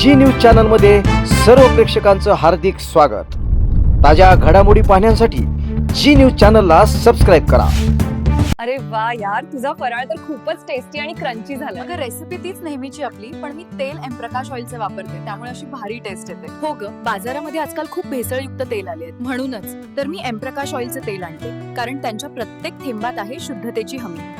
जी news चॅनलमध्ये सर्व प्रेक्षकांचं हार्दिक स्वागत. ताज्या घडामोडी पाहण्यासाठी जी न्यूज चॅनलला सबस्क्राईब करा. अरे वा यार तुझा फराळ तर खूपच टेस्टी आणि क्रंची झाला. अगं रेसिपी तीच नेहमीची आपली पण मी तेल एम प्रकाश ऑइलचे वापरते. त्यामुळे अशी भारी टेस्ट येते. हो ग बाजारामध्ये आजकाल खूप भेसळयुक्त तेल आले आहेत. म्हणूनच तर मी एम प्रकाश ऑइलचे तेल आणते. कारण त्यांच्या प्रत्येक थेंबात आहे शुद्धतेची हमी.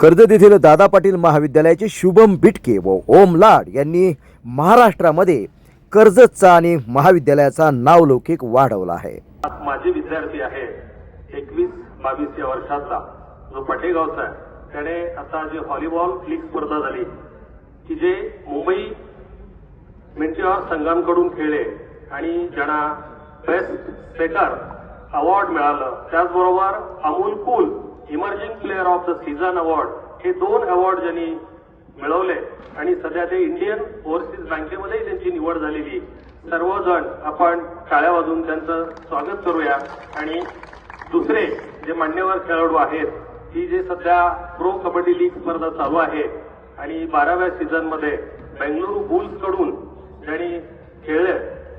कर्जत येथील दादा पाटील महाविद्यालयाचे शुभम बिटके व ओम लाड यांनी महाराष्ट्रामध्ये कर्जतचा आणि महाविद्यालयाचा नावलौकिक वाढवला आहे. माझे विद्यार्थी आहे एकवीस बावीस या वर्षातला जो पटेगावचा आहे. त्याने आता जे व्हॉलीबॉल लीग स्पर्धा झाली की जे मुंबई मिंटिऑर संघांकडून खेळले आणि ज्यांना बेस्ट सेटर अवॉर्ड मिळालं त्याचबरोबर अमोल कुल emerging player of the season award हे दोन अवॉर्ड ज्यांनी मिळवले आणि सध्या ते इंडियन ओव्हरसीज बँकेमध्येही त्यांची निवड झालेली सर्वजण आपण टाळ्या वाजून त्यांचं स्वागत करूया. आणि दुसरे जे मान्यवर खेळाडू आहेत ही जे सध्या प्रो कबड्डी लीग स्पर्धा चालू आहे आणि बाराव्या सीझनमध्ये बेंगलुरू बेंगळुरू बुल्सकडून ज्यांनी खेळले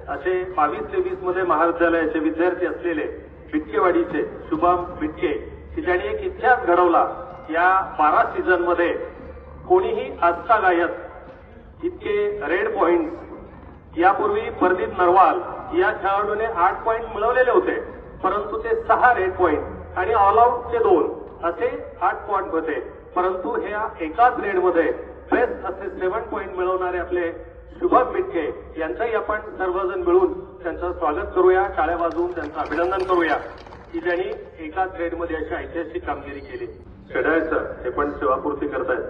असे बावीस तेवीसमध्ये महाविद्यालयाचे विद्यार्थी असलेले बिटकेवाडीचे शुभम बिटके की ज्यांनी एक इतिहास घडवला या बारा सीझनमध्ये कोणीही आजचा गायक इतके रेड पॉइंट यापूर्वी प्रदीप नरवाल या खेळाडूने आठ पॉइंट मिळवलेले होते परंतु ते सहा रेड पॉइंट आणि ऑलआउटचे दोन असे आठ पॉइंट होते. परंतु ह्या एकाच रेडमध्ये बेस्ट असे सेव्हन पॉइंट मिळवणारे आपले शुभम मिटके यांचंही आपण सर्वजण मिळून त्यांचं स्वागत करूया टाळ्या वाजवून त्यांचं अभिनंदन करूया. की ज्यांनी एकाच ग्रेडमध्ये अशी ऐतिहासिक कामगिरी केली. शेडायचं हे पण सेवापूर्ती करतायत.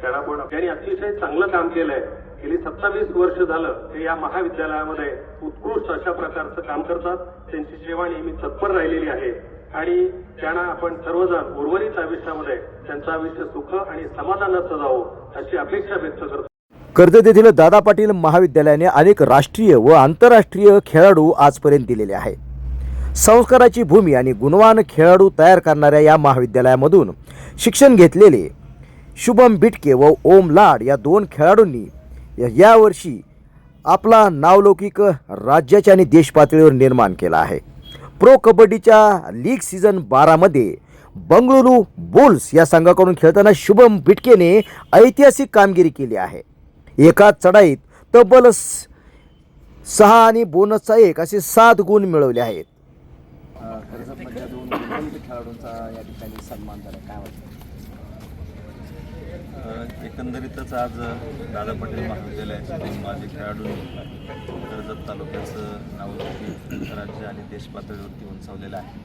त्यांना पण त्यांनी अतिशय चांगलं काम केलंय. गेली सत्तावीस वर्ष झालं ते या महाविद्यालयामध्ये उत्कृष्ट अशा प्रकारचं काम करतात. त्यांची सेवा नेहमी तत्पर राहिलेली आहे. आणि त्यांना आपण सर्वजण उर्वरित आयुष्यामध्ये त्यांचं आयुष्य सुख आणि समाधानाचं जावं अशी अपेक्षा व्यक्त करतो. कर्जत येथील दादा पाटील महाविद्यालयाने अनेक राष्ट्रीय व आंतरराष्ट्रीय खेळाडू आजपर्यंत दिलेले आहेत. संस्काराची भूमी आणि गुणवान खेळाडू तयार करणाऱ्या या महाविद्यालयामधून शिक्षण घेतलेले शुभम बिटके व ओम लाड या दोन खेळाडूंनी यावर्षी आपला नावलौकिक राज्याच्या आणि देशपातळीवर निर्माण केला आहे. प्रो कबड्डीच्या लीग सीझन बारामध्ये बंगळुरू बुल्स या संघाकडून खेळताना शुभम बिटकेने ऐतिहासिक कामगिरी केली आहे. एका चढाईत तब्बल सहा आणि बोनसचा एक असे सात गुण मिळवले आहेत. कर्जतमधल्या दोन गुणवंत खेळाडूंचा या ठिकाणी सन्मान झाला काय वाटतं एकंदरीतच आज दादा पटेल महाविद्यालयाचे दोन माजी खेळाडूंनी कर्जत तालुक्याचं नाव राज्य आणि देश पातळीवरती उंचावलेलं आहे.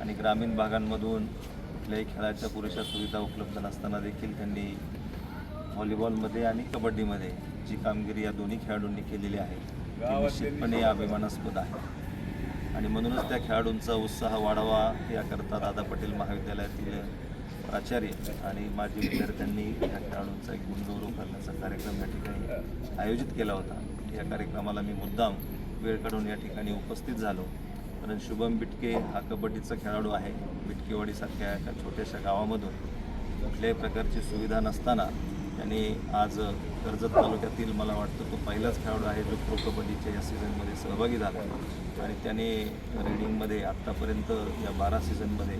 आणि ग्रामीण भागांमधून कुठल्याही खेळाच्या पुरेशा सुविधा उपलब्ध नसताना देखील त्यांनी व्हॉलीबॉलमध्ये आणि कबड्डीमध्ये जी कामगिरी या दोन्ही खेळाडूंनी केलेली आहे ती निश्चितपणे अभिमानास्पद आहे. आणि म्हणूनच त्या खेळाडूंचा उत्साह वाढावा याकरता दादा पटेल महाविद्यालयातील प्राचार्य आणि माजी विद्यार्थ्यांनी या खेळाडूंचा एक गुणगौरव करण्याचा कार्यक्रम या ठिकाणी आयोजित केला होता. या कार्यक्रमाला मी मुद्दाम वेळ काढून या ठिकाणी उपस्थित झालो. कारण शुभम बिटके हा कबड्डीचा खेळाडू आहे. बिटकेवाडीसारख्या एका छोट्याशा गावामधून कुठल्याही प्रकारची सुविधा नसताना त्यांनी आज कर्जत तालुक्यातील मला वाटतं तो पहिलाच खेळाडू आहे जो प्रो कबड्डीच्या या सीझनमध्ये सहभागी झाला. आणि त्याने रेडिंगमध्ये आत्तापर्यंत या बारा सीझनमध्ये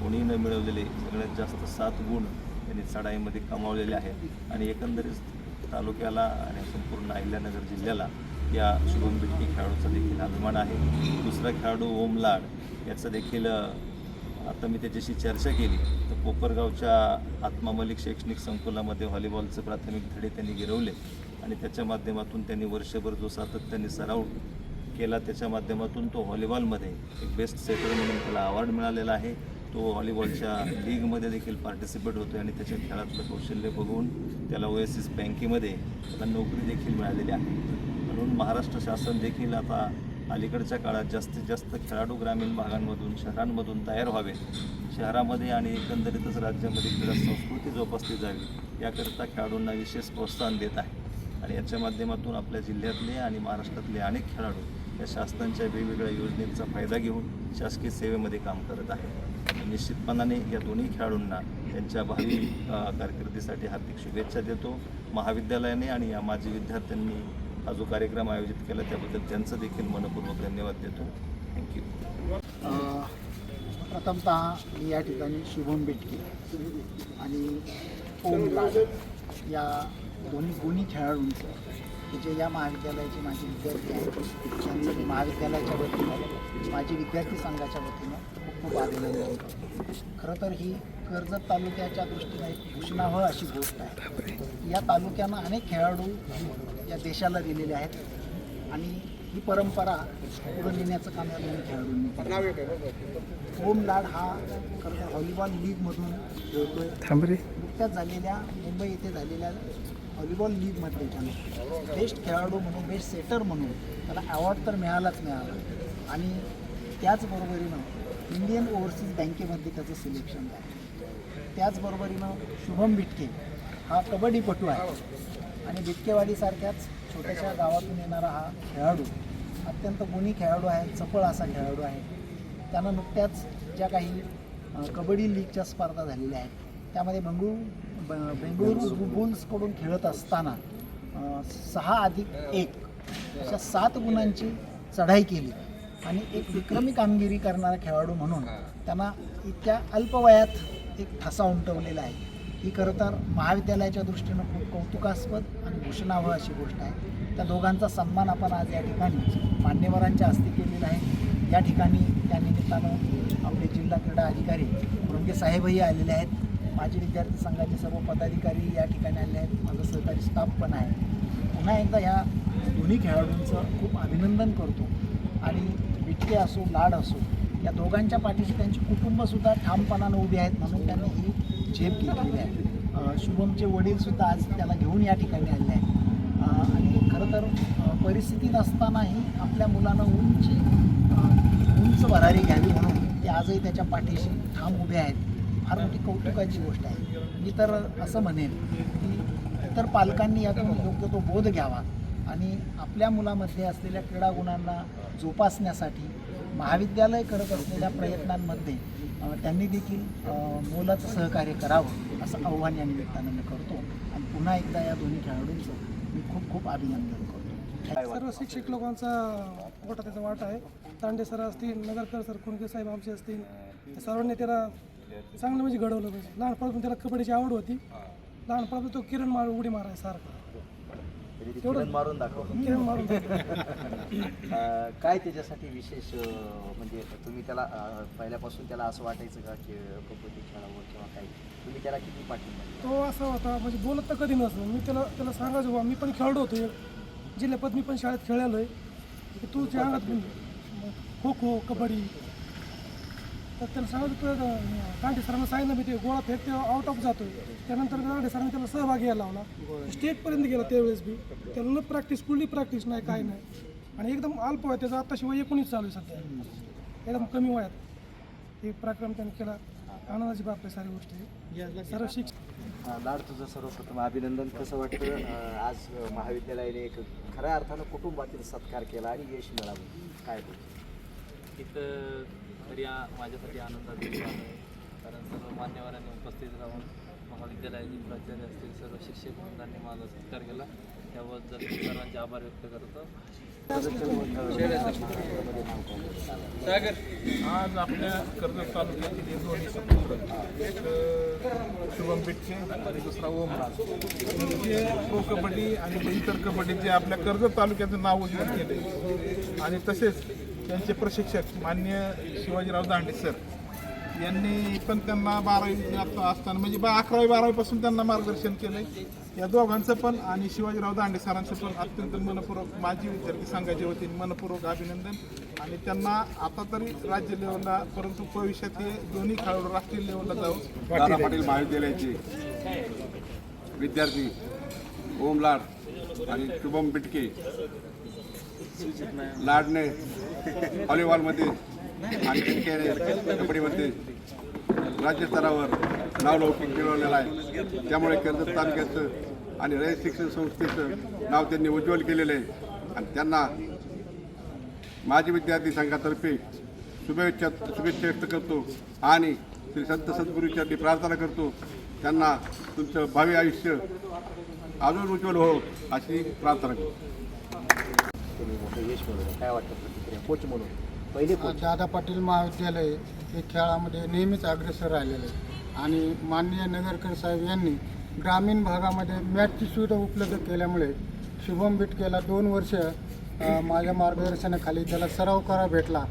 कोणी न मिळवलेले सगळ्यात जास्त सात गुण त्यांनी चढाईमध्ये कमावलेले आहेत. आणि एकंदरीत तालुक्याला आणि संपूर्ण अहिल्यानगर जिल्ह्याला या शुभम बिटकी खेळाडूचा देखील अभिमान आहे. दुसरा खेळाडू ओम लाड याचं देखील आता मी त्याच्याशी चर्चा केली. तर कोपरगावच्या आत्मा मलिक शैक्षणिक संकुलामध्ये व्हॉलीबॉलचे प्राथमिक धडे त्यांनी गिरवले आणि त्याच्या माध्यमातून त्यांनी वर्षभर जो सातत्याने सराव केला त्याच्या माध्यमातून तो व्हॉलीबॉलमध्ये एक बेस्ट सेटर म्हणून त्याला अवॉर्ड मिळालेला आहे. तो व्हॉलीबॉलच्या लीगमध्ये देखील पार्टिसिपेट होतो आणि त्याच्या खेळातलं कौशल्य बघून त्याला ओएसिस बँकेमध्ये त्याला नोकरी देखील मिळालेली आहे. म्हणून महाराष्ट्र शासन देखील आता अलीकडच्या काळात जास्तीत जास्त खेळाडू ग्रामीण भागांमधून शहरांमधून तयार व्हावे. शहरामध्ये आणि एकंदरीतच राज्यामध्ये क्रीडा संस्कृती जोपासली जावी याकरिता खेळाडूंना विशेष प्रोत्साहन देत आहे. आणि याच्या माध्यमातून आपल्या जिल्ह्यातले आणि महाराष्ट्रातले अनेक खेळाडू या शासनाच्या वेगवेगळ्या योजनेचा फायदा घेऊन शासकीय सेवेमध्ये काम करत आहे निश्चितपणाने या दोन्ही खेळाडूंना त्यांच्या भावी कारकिर्दीसाठी हार्दिक शुभेच्छा देतो. महाविद्यालयाने आणि या माजी विद्यार्थ्यांनी हा जो कार्यक्रम आयोजित केला त्याबद्दल त्यांचं देखील मनपूर्वक धन्यवाद देतो. थँक्यू प्रथमतः मी या ठिकाणी शुभम बेटके आणि ओम या दोन्ही गुणी खेळाडूंचं जे या महाविद्यालयाचे माझे विद्यार्थी आहेत त्यांचं मी महाविद्यालयाच्या वतीनं माझी विद्यार्थी संघाच्या वतीनं खूप खूप अभिनंदन करतो. खरं तर ही कर्जत तालुक्याच्या दृष्टीनं एक घोषणावह अशी गोष्ट आहे. या तालुक्यानं अनेक खेळाडू या देशाला दिलेले आहेत. आणि ही परंपरा पुढे नेण्याचं काम या दोन खेळाडूंनी. ओम लाड हा तर व्हॉलीबॉल लीगमधून खेळतोय. नुकत्याच झालेल्या मुंबई येथे झालेल्या व्हॉलीबॉल लीगमध्ये त्याने बेस्ट खेळाडू म्हणून बेस्ट सेटर म्हणून त्याला अवॉर्ड तर मिळालाच मिळाला. आणि त्याचबरोबरीनं इंडियन ओव्हरसीज बँकेमध्ये त्याचं सिलेक्शन झालं. त्याचबरोबरीनं शुभम बिटके हा कबड्डीपटू आहे. आणि बिटकेवाडीसारख्याच छोट्याशा गावातून येणारा हा खेळाडू अत्यंत गुणी खेळाडू आहे चपळ असा खेळाडू आहे. त्यानं नुकत्याच ज्या काही कबड्डी लीगच्या स्पर्धा झालेल्या आहेत त्यामध्ये बंगळूर ब- बेंगळुरू बुल्सकडून खेळत असताना सहा अधिक एक अशा सात गुणांची चढाई केली. आणि एक विक्रमी कामगिरी करणारा खेळाडू म्हणून त्यांना इतक्या अल्पवयात एक ठसा उमटवलेला आहे. ही खरं तर महाविद्यालयाच्या दृष्टीनं खूप कौतुकास्पद आणि भूषणावह अशी गोष्ट आहे. त्या दोघांचा सन्मान आपण आज या ठिकाणी मान्यवरांच्या हस्ते केलेला आहे. या ठिकाणी त्या निमित्तानं आपले जिल्हा क्रीडा अधिकारी भृंगे साहेबही आलेले आहेत. माझे विद्यार्थी संघाचे सर्व पदाधिकारी या ठिकाणी आले आहेत. माझं सहकारी स्टाफ पण आहे. पुन्हा एकदा ह्या दोन्ही खेळाडूंचं खूप अभिनंदन करतो. आणि विटके असो लाड असो या दोघांच्या पाठीशी त्यांची कुटुंबसुद्धा ठामपणानं उभी आहेत म्हणून त्यांनी ही झेप घेतलेली आहे. शुभमचे वडीलसुद्धा आज त्याला घेऊन या ठिकाणी आले आहेत. आणि खरं तर परिस्थिती नसतानाही आपल्या मुलानं उंची उंच भरारी घ्यावी म्हणून ते आजही त्याच्या पाठीशी ठाम उभे आहेत. फार मोठी कौतुकाची गोष्ट आहे. मी तर असं म्हणेन की इतर पालकांनी यातून योग्य तो बोध घ्यावा आणि आपल्या मुलामध्ये असलेल्या क्रीडा गुणांना जोपासण्यासाठी महाविद्यालय करत असलेल्या प्रयत्नांमध्ये त्यांनी देखील मोलाचं सहकार्य करावं असं आव्हान या निमित्तानं मी करतो. आणि पुन्हा एकदा या दोन्ही खेळाडूंचं मी खूप खूप अभिनंदन करतो. सर्व शिक्षक लोकांचा मोठा त्याचा वाटा आहे. तांडे सर असतील नगरकर सर कुणके साहेब आमचे असतील सर्वांनी त्याला चांगलं म्हणजे घडवलं पाहिजे. लहानपणापासून त्याला कबड्डीची आवड होती. लहानपणापासून तो किरण मार उडी माराय सारखा किरण मारून दाखवलं. मारून काय त्याच्यासाठी विशेष म्हणजे तुम्ही त्याला पहिल्यापासून त्याला असं वाटायचं का की कबड्डी खेळावं किंवा काही तुम्ही त्याला किती पाठिंबा? तो असा होता म्हणजे बोलत तर कधी नसतो. मी त्याला त्याला सांगायचो बा मी पण खेळलो होतो. एक जिल्ह्यापद मी पण शाळेत खेळलेलो आहे. तू त्या अंगात खो खो कबड्डी. तर त्याला सांगितलं तुझ्या गांधी सरांना सांगितलं मी ते गोळा फेक ते आउट ऑफ जातोय. त्यानंतर गांधी सरांनी त्याला सहभागी यायला लावला. स्टेटपर्यंत गेला त्यावेळेस बी. त्याला न प्रॅक्टिस कुठली प्रॅक्टिस नाही काय नाही. आणि एकदम अल्प आहे त्याचा आता एकोणीस चालू आहे सध्या. एकदम कमी वयात. हे पराक्रम त्यांनी केला. आनंदाची बाब आहे सारी गोष्टी सर्व शिक्षण लाड तुझं सर्वप्रथम अभिनंदन. कसं वाटतं? आज महाविद्यालयाने एक खऱ्या अर्थानं कुटुंबातील सत्कार केला आणि यश मिळावं काय इथं तरी माझ्यासाठी आनंदाची आहे. कारण सर्व मान्यवरांनी उपस्थित राहून महाविद्यालयाचे प्राचार्य असतील सर्व शिक्षक वृंदांनी माझा सत्कार केला. त्याबद्दल सर्वांचे आभार व्यक्त करतो. आज आपल्या कर्जत तालुक्यातील एक दोन्ही सपुत्र एक शुभम बिटके आणि दुसरा ओमराज जे म्हणजे प्रो कबड्डी आणि इतर कबड्डीचे आपल्या कर्जत तालुक्याचं नाव उज्ज्वल केले आणि तसेच त्यांचे प्रशिक्षक मान्य शिवाजीराव दांडे सर यांनी पण त्यांना बारावी आता असताना म्हणजे बा अकरावी बारावीपासून त्यांना मार्गदर्शन केलंय. या दोघांचं पण आणि शिवाजीराव दांडे सरांचं पण अत्यंत मनपूर्वक माजी विद्यार्थी संघाच्या वतीने मनपूर्वक अभिनंदन. आणि त्यांना आता तरी राज्य लेवलला परंतु भविष्यात हे दोन्ही खेळाडू राष्ट्रीय लेवलला जाऊ दादा पाटील महाविद्यालयाचे विद्यार्थी ओम लाड आणि शुभम बिटके लाडने व्हॉलीबॉलमध्ये आणि क्रिकेट कबड्डीमध्ये राज्यस्तरावर नावलौकिक मिळवलेला आहे. त्यामुळे कर्जत तालुक्याचं आणि रयत शिक्षण संस्थेचं नाव त्यांनी उज्ज्वल केलेलं आहे. आणि त्यांना माजी विद्यार्थी संघातर्फे शुभेच्छा शुभेच्छा व्यक्त करतो आणि श्री संत सद्गुरूच्या प्रार्थना करतो. त्यांना तुमचं भावी आयुष्य अजून उज्ज्वल हो अशी प्रार्थना करतो. काय वाटतं प्रतिक्रिया? कोच म्हणून. पहिले कोच. दादा पाटील महाविद्यालय हे खेळामध्ये नेहमीच अग्रेसर राहिलेलं आहे. आणि माननीय नगरकर साहेब यांनी ग्रामीण भागामध्ये मॅचची सुविधा उपलब्ध केल्यामुळे शुभम बिटकेला दोन वर्ष माझ्या मार्गदर्शनाखाली त्याला सराव करा भेटला.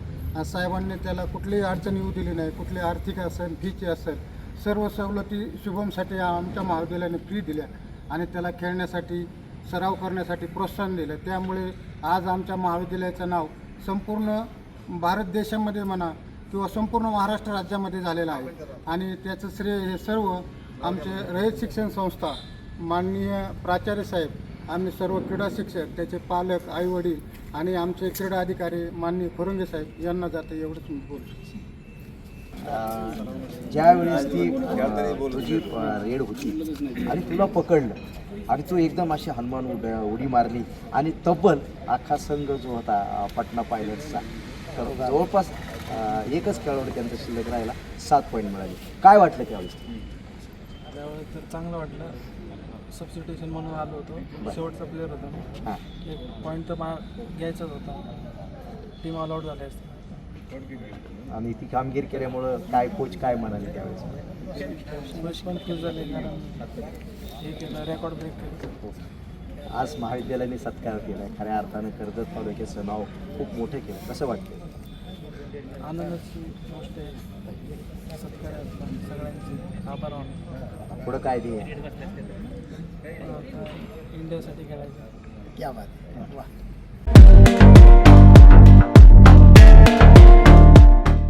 साहेबांनी त्याला कुठलीही अडचण येऊ दिली नाही. कुठली आर्थिक असेल फीची असेल सर्व सवलती शुभमसाठी आमच्या महाविद्यालयाने फ्री दिल्या. आणि त्याला खेळण्यासाठी सराव करण्यासाठी प्रोत्साहन दिलं. त्यामुळे आज आमच्या महाविद्यालयाचं नाव संपूर्ण भारत देशामध्ये म्हणा किंवा संपूर्ण महाराष्ट्र राज्यामध्ये झालेलं आहे. आणि त्याचं श्रेय हे सर्व आमचे रयत शिक्षण संस्था माननीय प्राचार्य साहेब आम्ही सर्व क्रीडा शिक्षक त्याचे पालक आईवडील आणि आमचे क्रीडा अधिकारी माननीय खोरंगे साहेब यांना जातं एवढंच मी बोलतो. ज्यावेळेस ती तुझी रेड होती आणि तुला पकडलं आणि तू एकदम अशी हनुमान उड उडी मारली आणि तब्बल अख्खा संघ जो होता पटना पायलट्सचा तर जवळपास एकच खेळाडू त्यांचा शिल्लक राहिला सात पॉईंट मिळाले. काय वाटलं त्यावेळेस? त्यावेळेस तर चांगलं वाटलं. सबस्टिट्यूशन म्हणून आलो होतो. शेवटचा प्लेअर होता हां. एक पॉईंट तर मा घ्यायचाच होता. टीम ऑल आउट झाले असते. आणि ती कामगिरी केल्यामुळं काय कोच काय म्हणाले त्यावेळेस? हे. आज महाविद्यालयाने सत्कार केला खऱ्या अर्थानं कर्जत तालुक्याचं नाव खूप मोठं केलं. कसं वाटतं आनंदाची गोष्ट आहे. सत्कारात सगळ्यांचे आभार पुढं काय ते इंडियासाठी खेळायचं. क्या बात वा.